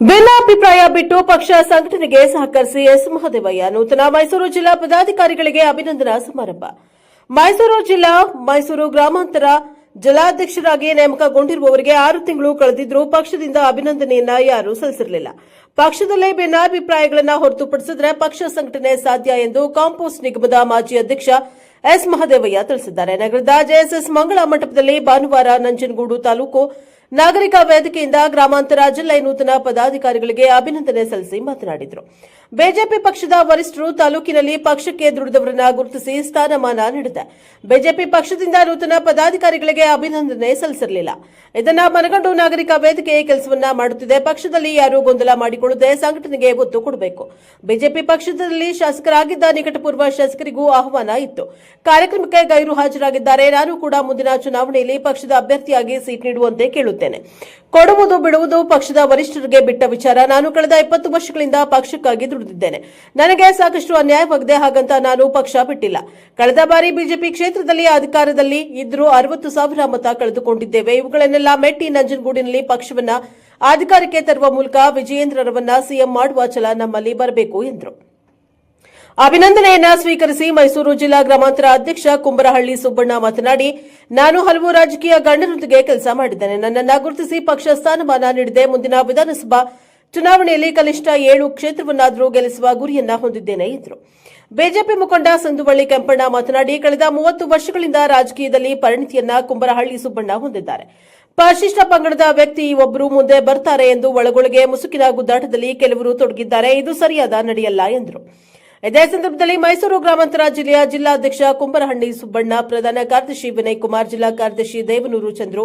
ಭಿನ್ನಾಭಿಪ್ರಾಯ ಬಿಟ್ಟು ಪಕ್ಷ ಸಂಘಟನೆಗೆ ಸಹಕರಿಸಿ ಎಸ್ ಮಹದೇವಯ್ಯ ನೂತನ ಮೈಸೂರು ಜಿಲ್ಲಾ ಪದಾಧಿಕಾರಿಗಳಿಗೆ ಅಭಿನಂದನಾ ಸಮಾರಂಭ. ಮೈಸೂರು ಜಿಲ್ಲಾ, ಮೈಸೂರು ಗ್ರಾಮಾಂತರ ಜಿಲ್ಲಾಧ್ಯಕ್ಷರಾಗಿ ನೇಮಕಗೊಂಡಿರುವವರಿಗೆ ಆರು ತಿಂಗಳು ಕಳೆದಿದ್ರೂ ಪಕ್ಷದಿಂದ ಅಭಿನಂದನೆಯನ್ನ ಯಾರೂ ಸಲ್ಲಿಸಿರಲಿಲ್ಲ. ಪಕ್ಷದಲ್ಲೇ ಭಿನ್ನಾಭಿಪ್ರಾಯಗಳನ್ನು ಹೊರತುಪಡಿಸಿದ್ರೆ ಪಕ್ಷ ಸಂಘಟನೆ ಸಾಧ್ಯ ಎಂದು ಕಾಂಪೋಸ್ಟ್ ನಿಗಮದ ಮಾಜಿ ಅಧ್ಯಕ್ಷ ಎಸ್ ಮಹದೇವಯ್ಯ ತಿಳಿಸಿದ್ದಾರೆ. ನಗರದ ಜೆಎಸ್ಎಸ್ ಮಂಗಳ ಮಂಟಪದಲ್ಲಿ ಭಾನುವಾರ ನಂಜನಗೂಡು ತಾಲೂಕು ನಾಗರಿಕ ವೇದಿಕೆಯಿಂದ ಗ್ರಾಮಾಂತರ ಜಿಲ್ಲೆ ನೂತನ ಪದಾಧಿಕಾರಿಗಳಿಗೆ ಅಭಿನಂದನೆ ಸಲ್ಲಿಸಿ ಮಾತನಾಡಿದರು. ಬಿಜೆಪಿ ಪಕ್ಷದ ವರಿಷ್ಠರು ತಾಲೂಕಿನಲ್ಲಿ ಪಕ್ಷಕ್ಕೆ ದುಡಿದವರನ್ನ ಗುರುತಿಸಿ ಸ್ಥಾನಮಾನ ನೀಡಿದೆ. ಬಿಜೆಪಿ ಪಕ್ಷದಿಂದ ನೂತನ ಪದಾಧಿಕಾರಿಗಳಿಗೆ ಅಭಿನಂದನೆ ಸಲ್ಲಿಸಿರಲಿಲ್ಲ. ಇದನ್ನ ಮನಗಂಡು ನಾಗರಿಕ ವೇದಿಕೆ ಕೆಲಸವನ್ನ ಮಾಡುತ್ತಿದೆ. ಪಕ್ಷದಲ್ಲಿ ಯಾರೂ ಗೊಂದಲ ಮಾಡಿಕೊಳ್ಳದೆ ಸಂಘಟನೆಗೆ ಒತ್ತು ಕೊಡಬೇಕು. ಬಿಜೆಪಿ ಪಕ್ಷದಲ್ಲಿ ಶಾಸಕರಾಗಿದ್ದ ನಿಕಟಪೂರ್ವ ಶಾಸಕರಿಗೂ ಆಹ್ವಾನ ಇತ್ತು. ಕಾರ್ಯಕ್ರಮಕ್ಕೆ ಗೈರು ಹಾಜರಾಗಿದ್ದಾರೆ. ನಾನು ಕೂಡ ಮುಂದಿನ ಚುನಾವಣೆಯಲ್ಲಿ ಪಕ್ಷದ ಅಭ್ಯರ್ಥಿಯಾಗಿ ಸೀಟ್ ನೀಡುವಂತೆ ಕೇಳುತ್ತೇನೆ ಕೊಡುವುದು ಬಿಡುವುದು ಪಕ್ಷದ ವರಿಷ್ಠರಿಗೆ ಬಿಟ್ಟ ವಿಚಾರ. ನಾನು ಕಳೆದ ಇಪ್ಪತ್ತು ವರ್ಷಗಳಿಂದ ಪಕ್ಷಕ್ಕಾಗಿ ದುಡಿದಿದ್ದೇನೆ. ನನಗೆ ಸಾಕಷ್ಟು ಅನ್ಯಾಯವಾಗಿದೆ ಹಾಗಂತ ನಾನು ಪಕ್ಷ ಬಿಟ್ಟಿಲ್ಲ. ಕಳೆದ ಬಾರಿ ಬಿಜೆಪಿ ಕ್ಷೇತ್ರದಲ್ಲಿ ಅಧಿಕಾರದಲ್ಲಿ ಇದ್ರೂ ಅರವತ್ತು ಸಾವಿರ ಮತ ಕಳೆದುಕೊಂಡಿದ್ದೇವೆ. ಇವುಗಳನ್ನೆಲ್ಲ ಮೆಟ್ಟಿ ನಂಜನಗೂಡಿನಲ್ಲಿ ಪಕ್ಷವನ್ನ ಅಧಿಕಾರಕ್ಕೆ ತರುವ ಮೂಲಕ ವಿಜಯೇಂದ್ರರವನ್ನ ಸಿಎಂ ಮಾಡುವ ಛಲ ನಮ್ಮಲ್ಲಿ ಬರಬೇಕು ಎಂದರು. ಅಭಿನಂದನೆಯನ್ನ ಸ್ವೀಕರಿಸಿ ಮೈಸೂರು ಜಿಲ್ಲಾ ಗ್ರಾಮಾಂತರ ಅಧ್ಯಕ್ಷ ಕುಂಬರಹಳ್ಳಿ ಸುಬ್ಬಣ್ಣ ಮಾತನಾಡಿ, ನಾನು ಹಲವು ರಾಜಕೀಯ ಗಣ್ಯರೊಂದಿಗೆ ಕೆಲಸ ಮಾಡಿದ್ದೇನೆ. ನನ್ನನ್ನ ಗುರುತಿಸಿ ಪಕ್ಷ ಸ್ಥಾನಮಾನ ನೀಡಿದೆ. ಮುಂದಿನ ವಿಧಾನಸಭಾ ಚುನಾವಣೆಯಲ್ಲಿ ಕನಿಷ್ಠ ಏಳು ಕ್ಷೇತ್ರವನ್ನಾದರೂ ಗೆಲ್ಲಿಸುವ ಗುರಿಯನ್ನ ಹೊಂದಿದ್ದೇನೆ, ಎಂದರು. ಬಿಜೆಪಿ ಮುಖಂಡ ಸಂದುವಳ್ಳಿ ಕೆಂಪಣ್ಣ ಮಾತನಾಡಿ, ಕಳೆದ ಮೂವತ್ತು ವರ್ಷಗಳಿಂದ ರಾಜಕೀಯದಲ್ಲಿ ಪರಿಣಿತಿಯನ್ನ ಕುಂಬರಹಳ್ಳಿ ಸುಬ್ಬಣ್ಣ ಹೊಂದಿದ್ದಾರೆ. ಪರಿಶಿಷ್ಟ ಪಂಗಡದ ವ್ಯಕ್ತಿ ಒಬ್ಬರು ಮುಂದೆ ಬರ್ತಾರೆ ಎಂದು ಒಳಗೊಳಗೆ ಮುಸುಕಿನ ಗುದ್ದಾಟದಲ್ಲಿ ಕೆಲವರು ತೊಡಗಿದ್ದಾರೆ. ಇದು ಸರಿಯಾದ ನಡೆಯಲ್ಲ, ಎಂದರು. ಇದೇ ಸಂದರ್ಭದಲ್ಲಿ ಮೈಸೂರು ಗ್ರಾಮಾಂತರ ಜಿಲ್ಲೆಯ ಜಿಲ್ಲಾಧ್ಯಕ್ಷ ಕುಂಬರಹಳ್ಳಿ ಸುಬ್ಬಣ್ಣ, ಪ್ರಧಾನ ಕಾರ್ಯದರ್ಶಿ ವಿನಯ್ ಕುಮಾರ್, ಜಿಲ್ಲಾ ಕಾರ್ಯದರ್ಶಿ ದೇವನೂರು ಚಂದ್ರು,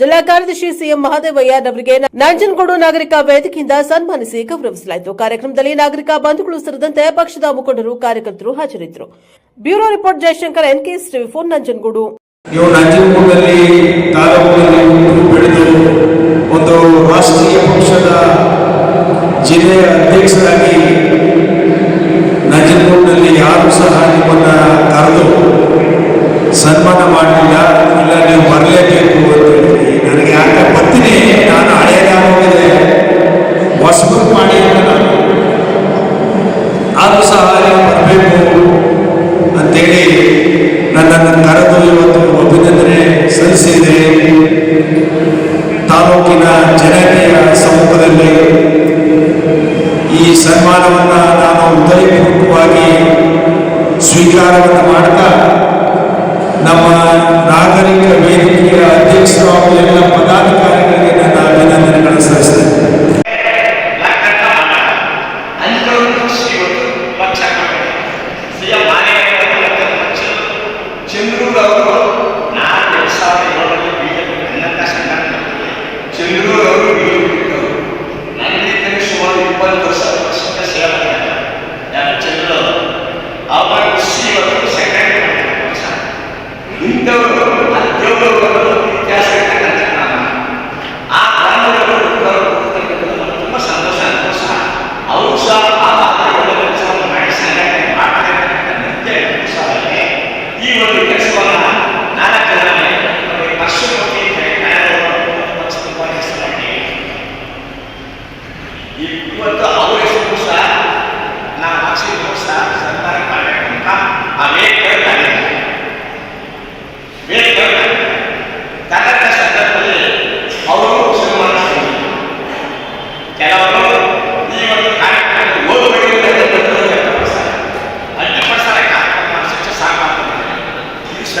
ಜಿಲ್ಲಾ ಕಾರ್ಯದರ್ಶಿ ಸಿಎಂ ಮಹಾದೇವಯ್ಯ ಮಹದೇವಯ್ಯನವರಿಗೆ ನಂಜನಗೂಡು ನಾಗರಿಕ ವೇದಿಕೆಯಿಂದ ಸನ್ಮಾನಿಸಿ ಗೌರವಿಸಲಾಯಿತು. ಕಾರ್ಯಕ್ರಮದಲ್ಲಿ ನಾಗರಿಕ ಬಂಧುಗಳು ಸೇರಿದಂತೆ ಪಕ್ಷದ ಮುಖಂಡರು, ಕಾರ್ಯಕರ್ತರು ಹಾಜರಿದ್ದರು. Bureau report Jayashankar N K ಸ್ಟಿವಿ four Nanjangud ಜಿಲ್ಲೆಯ ಅಧ್ಯಕ್ಷರಾಗಿ ನಂಜನಗೂಡಿನಲ್ಲಿ ಯಾರು ಸಹ ನಿಮ್ಮನ್ನ ಕರೆದು ಸನ್ಮಾನ ಮಾಡಲಿಲ್ಲ ಇಲ್ಲ, ನೀವು ಬರಲೇಬೇಕು ಅಂತ ಹೇಳಿ. ನನಗೆ ಯಾಕೆ ಬರ್ತೀನಿ ನಾನು ಹಳೆಯದಾಗೋಗಿದೆ ಹೊಸಬರು ಮಾಡಿ ನಾನು. ಆದರೂ ಸಹ ಬರಬೇಕು ಅಂತೇಳಿ ನನ್ನನ್ನು ಕರೆದು ಇವತ್ತು ಅಭಿನಂದನೆ ಸಲ್ಲಿಸಿದೆ. ತಾಲೂಕಿನ ಜನತೆಯ ಸಮ್ಮುಖದಲ್ಲಿ ಈ ಸನ್ಮಾನವನ್ನು ನಾನು ಹೃದಯಪೂರ್ವಕವಾಗಿ ಸ್ವೀಕಾರವನ್ನು ಮಾಡ್ತಾ ನಮ್ಮ ನಾಗರಿಕ ವೇದಿಕೆಯ ಅಧ್ಯಕ್ಷರು